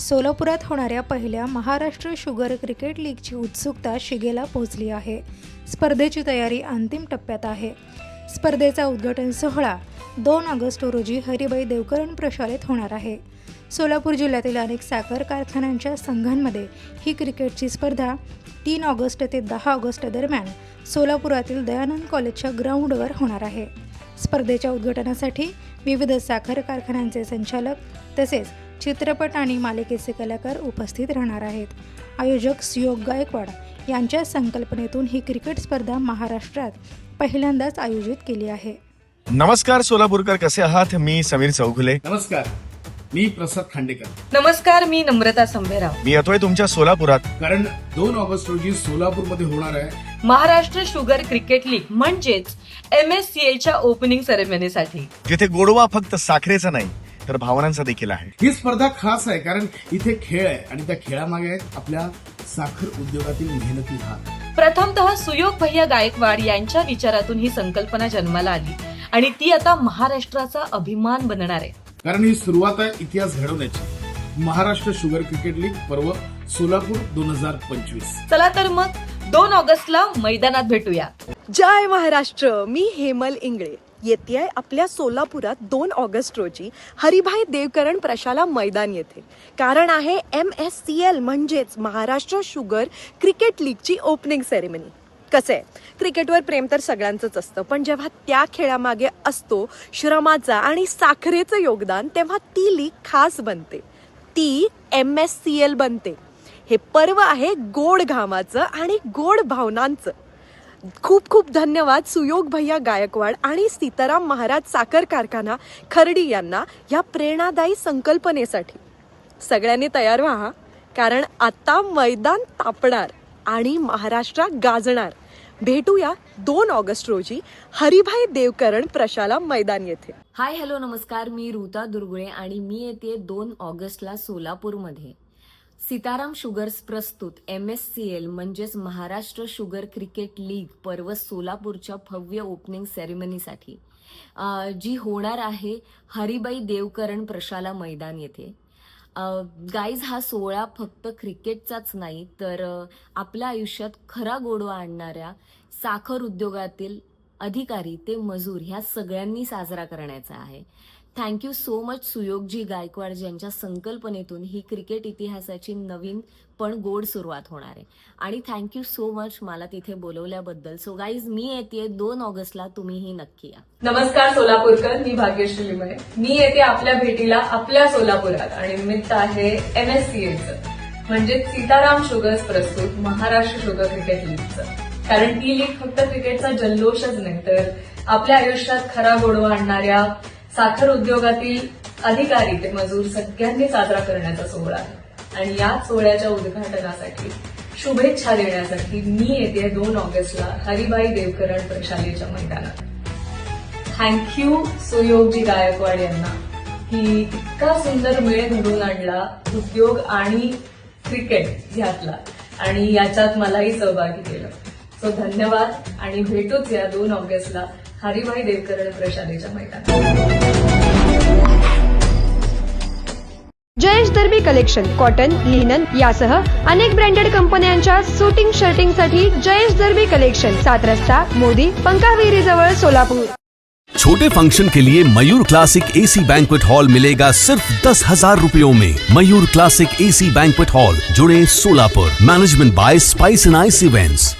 सोलापुरात होणाऱ्या पहिल्या महाराष्ट्र शुगर क्रिकेट लीगची उत्सुकता शिगेला पोहोचली आहे. स्पर्धेची तयारी अंतिम टप्प्यात आहे. स्पर्धेचा उद्घाटन सोहळा दोन ऑगस्ट रोजी हरिबाई देवकरण प्रशालेत होणार आहे. सोलापूर जिल्ह्यातील अनेक साखर कारखान्यांच्या संघांमध्ये ही क्रिकेटची स्पर्धा तीन ऑगस्ट ते दहा ऑगस्ट दरम्यान सोलापुरातील दयानंद कॉलेजच्या ग्राउंडवर होणार आहे. स्पर्धेच्या उद्घाटनासाठी विविध साखर कारखान्यांचे संचालक तसेच चित्रपट आणि मालिकेचे कलाकार उपस्थित राहणार आहेत. आयोजक सुयोग गायकवाड यांच्या संकल्पनेतून ही क्रिकेट स्पर्धा महाराष्ट्रात पहिल्यांदाच आयोजित केली आहे. नमस्कार सोलापूरकर. कसे आहात? मी समीर चौगुले नमस्कार. मी प्रसाद खांडेकर. नमस्कार मी नम्रता संभेराव. मी येतोय तुमच्या सोलापुरात. कारण दोन ऑगस्ट रोजी सोलापूरमध्ये होणार आहे. महाराष्ट्र शुगर क्रिकेट लीग म्हणजेच एम एस सी एलच्या ओपनिंग सेरेमनीसाठी जिथे गोडवा फक्त साखरेचा नाही तर भावनांचा देखील आहे. ही स्पर्धा खास आहे कारण इथे खेळ आहे आणि त्या खेळामागे आहेत आपल्या साखर उद्योगातील मेहनती हात प्रथमतः सुयोग भैया गायकवाड यांच्या विचारातून ही संकल्पना जन्माला आली आणि ती आता महाराष्ट्राचा अभिमान बनणार आहे. कारण ही सुरुवात आहे इतिहास घडवण्याची. महाराष्ट्र शुगर क्रिकेट लीग पर्व सोलापूर दोन हजार पंचवीस. चला तर मग दोन ऑगस्टला मैदानात भेटूया. जय महाराष्ट्र मी हेमल इंगळे. येते आहे. आपल्या सोलापुरात दोन ऑगस्ट रोजी हरिभाई देवकरण प्रशाला मैदान येथे कारण आहे एम एस सी एल म्हणजेच महाराष्ट्र शुगर क्रिकेट लीगची ओपनिंग सेरेमनी. कसं आहे? क्रिकेटवर प्रेम तर सगळ्यांचंच असतं. पण जेव्हा त्या खेळामागे असतो श्रमाचा आणि साखरेचं योगदान तेव्हा ती लीग खास बनते. ती एम एस सी एल बनते. हे पर्व आहे गोड घामाचं आणि गोड भावनांचं. खूप खूप धन्यवाद सुयोग भैया गायकवाड आणि सीताराम महाराज साखर कारखाना खर्डी यांना या प्रेरणादायी संकल्पनेसाठी. सगळ्यांनी तयार व्हा कारण आता मैदान तापणार आणि महाराष्ट्रात गाजणार. भेटूया दोन ऑगस्ट रोजी हरिभाई देवकरण प्रशाला मैदान येथे. हाय हॅलो नमस्कार. मी ऋता दुर्गुळे आणि मी येते दोन ऑगस्टला सोलापूरमध्ये. सीताराम शुगर्स प्रस्तुत एम एस सी एल म्हणजेच महाराष्ट्र शुगर क्रिकेट लीग पर्व सोलापूरच्या भव्य ओपनिंग सेरेमनीसाठी जी होणार आहे हरिबाई देवकरण प्रशाला मैदान येथे. गाईज हा सोहळा फक्त क्रिकेटचाच नाही तर आपल्या आयुष्यात खरा गोडवा आणणाऱ्या साखर उद्योगातील अधिकारी ते मजूर ह्या सगळ्यांनी साजरा करण्याचा आहे. Thank you so much Suyogji Gaikwad ज्यांच्या संकल्पनेतून ही क्रिकेट इतिहासाची नवीन पण गोड सुरुवात होणार आहे. आणि थँक्यू सो मच मला तिथे बोलवल्याबद्दल. सो गाईज मी येते दोन ऑगस्टला तुम्हीही नक्की या. नमस्कार सोलापूरकर मी भाग्यश्री लिमये मी येते आपल्या भेटीला आपल्या सोलापुरात आणि निमित्त आहे एम एस सी एलचं म्हणजे सीताराम शुगर्स प्रस्तुत महाराष्ट्र शुगर क्रिकेट लीगचं. कारण ही लीग फक्त क्रिकेटचा जल्लोषच नाही. तर आपल्या आयुष्यात खरा गोडवा आणणाऱ्या साखर उद्योगातील अधिकारी ते मजूर सगळ्यांनी साजरा करण्याचा सोहळा आहे. आणि या सोहळ्याच्या उद्घाटनासाठी शुभेच्छा देण्यासाठी मी येते दोन ऑगस्टला हरिबाई देवकरण प्रशालेच्या मैदानात. थँक्यू सुयोगजी गायकवाड यांना. की इतका सुंदर मेळ घडून आणला उद्योग आणि क्रिकेट ह्यातला. आणि याच्यात मलाही सहभागी केलं. सो धन्यवाद आणि भेटूच या दोन ऑगस्टला हरिभाई देवकरण प्रशालेच्या मैदानात. Jayesh Darbi collection cotton linen यासह अनेक ब्रँडेड कंपन्यांच्या सुटिंग शर्टिंगसाठी जयेश दर्बी कलेक्शन सात रस्ता मोदी पंकाविरी जवळ सोलापूर. छोटे फंक्शन के लिए Mayur classic AC banquet hall मिलेगा सिर्फ दस हजार रूपयों में। Mayur classic AC banquet hall जुड़े Solapur. Management by spice and ice events